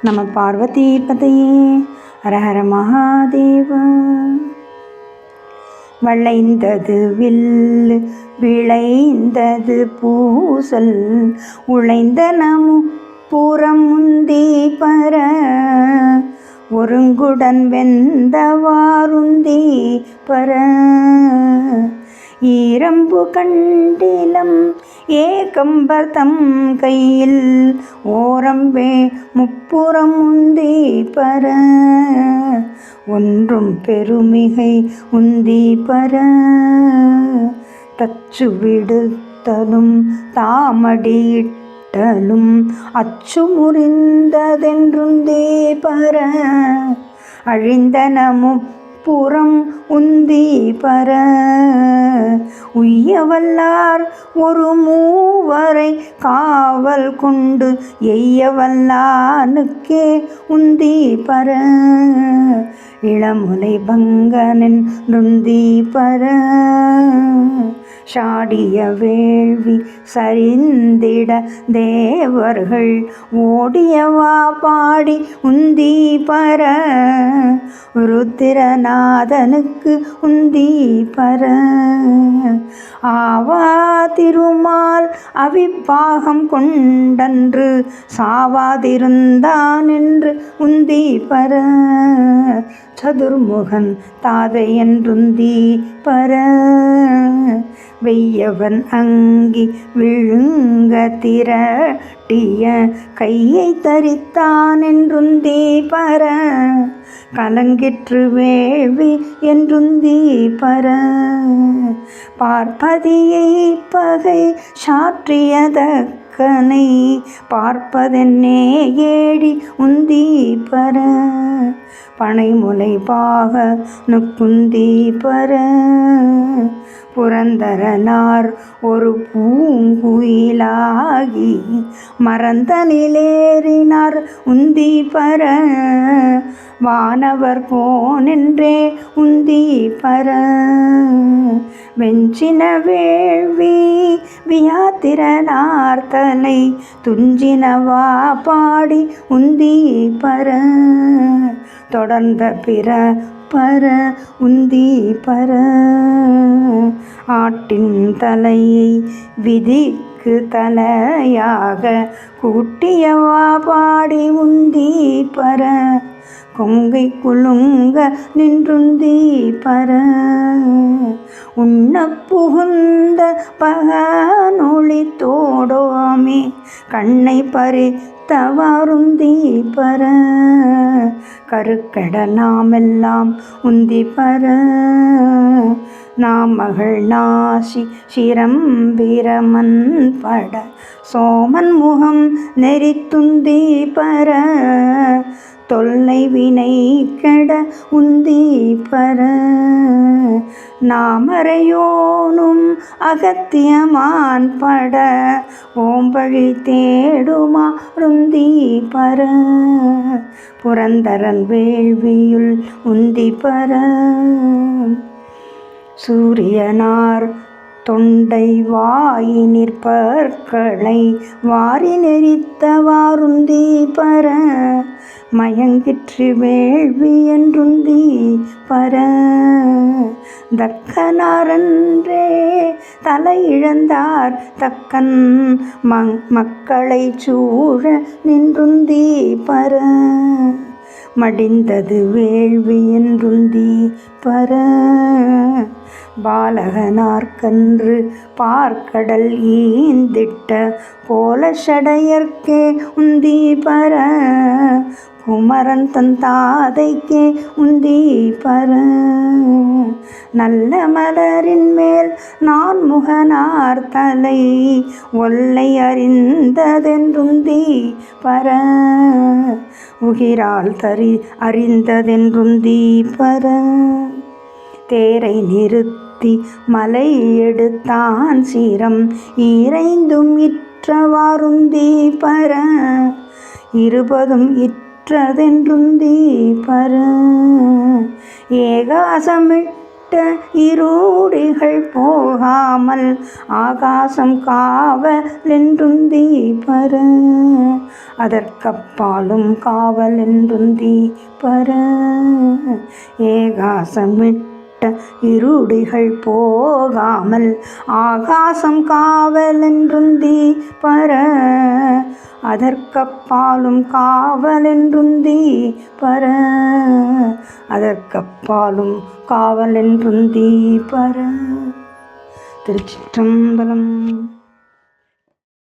நம பார்வதி பதையே ஹரஹர மகாதேவ. வளைந்தது வில்லு விளைந்தது பூசல் உழைந்த நமு புறம் முந்தி பர. ஒருங்குடன் வெந்தவாருந்தி பர. ஈரம்பு கண்டிலம் ஏகம்பர்தம் கையில் ஓரம்பே முப்புறம் உந்தி பர. ஒன்றும் பெருமிகை உந்தி பர. தச்சு விடுத்தலும் தாமடியிட்டலும் அச்சு முறிந்ததென்றுந்தே பர. அழிந்தனமும் புறம் உந்தி பர. உய்யவல்லார் ஒரு மூவரை காவல் கொண்டு எய்யவல்லானுக்கே உந்தி பர. இளமுலை பங்கனின் நுந்தி பர. சாடிய வேள்வி சரிந்திட தேவர்கள் ஓடியவா பாடி உந்தி பர. ருத்திரநாதனுக்கு உந்தி பர. ஆவா திருமால் அவிப்பாகம் கொண்டன்று சாவாதிருந்தான் என்று உந்தி பர. சதுர்முகன் தாதை என்றுந்தி பர. வெய்யவன் அங்கி விழுங்க திரட்டிய கையை தரித்தான் என்றுந்தி பர. கலங்கிற்று வேள்வி என்றுந்தி பர. பார்ப்பதியை பகை சாற்றியதக்கனை பார்ப்பதென்னே ஏடி உந்தி பர. பனைமுலை பாக நுக்குந்தி பர. புரந்தரனார் ஒரு பூங்குயிலாகி மறந்த நிலேறினார் உந்தி பர. வானவர் போனென்றே உந்தி பர. வெஞ்சின வேள்வி வியாத்திரனார்த்தலை துஞ்சினவா பாடி உந்தி பர. தொடர்ந்த பிற பர உந்தி பர. ஆட்டின் தலையை விதிக்கு தலையாக கூட்டியவா பாடி உந்தி பர. கொங்கை குலுங்க நின்றுந்தி பர. உண்ண புகுந்த பகனொளி தோடோமே கண்ணை பறி தவாருந்தி பர. கருக்கட நாமெல்லாம் உந்தி பர. நாமகள் மகள் நாசி சிரம்பிரமன் பட. சோமன் முகம் நெறித்துந்தி பர. தொல்லை வினை கெட உந்தி பர. நாமரையோனும் அகத்தியமான் பட. ஓம்பழி தேடுமா ருந்தி பர. புரந்தரன் வேள்வியுள் உந்தி பர. சூரியனார் தொண்டை வாயி நிற்பற்களை வாரி நெறித்தவாருந்தி பர. மயங்கிற்று வேள்வி என்றுந்தி பர தக்கனாரன்றே தலை இழந்தார் தக்கன் மங் மக்களை சூழ நின்றுந்தி பர மடிந்தது வேள்வி என்றுந்தி பர பாலகனார்கன்று பார்க்கடல் ஈந்திட்ட கோலஷடையர்க்கே உந்தி பர குமரன் தன் தாதைக்கே உந்தி பர நல்ல மலரின் மேல் நான் முகனார் தலை ஒல்லை அறிந்ததென்றுந்தி பர உகிரால் தரி அறிந்ததென்றுந்தி பர தேரை நிறுத்த ஏத்தி மலை எடுத்தான் சீரம். இறைந்தும் இற்றவாருந்தி பர இருபதும் இற்றதென்றும் தீபர ஏகாசமிழ் இருடிகள் போகாமல் ஆகாசம் காவலென்றும் தீபர அதற்கப்பாலும் காவலென்றும் தீபர ஏகாசமிட்ட பட்ட இருடிகள் போகாமல் ஆகாசம் காவலென்றுந்தி பர அதற்கப்பாலும் காவலென்றுந்தி பர அதற்கப்பாலும் காவலென்றுந்தி பர. திருச்சிற்றம்பலம்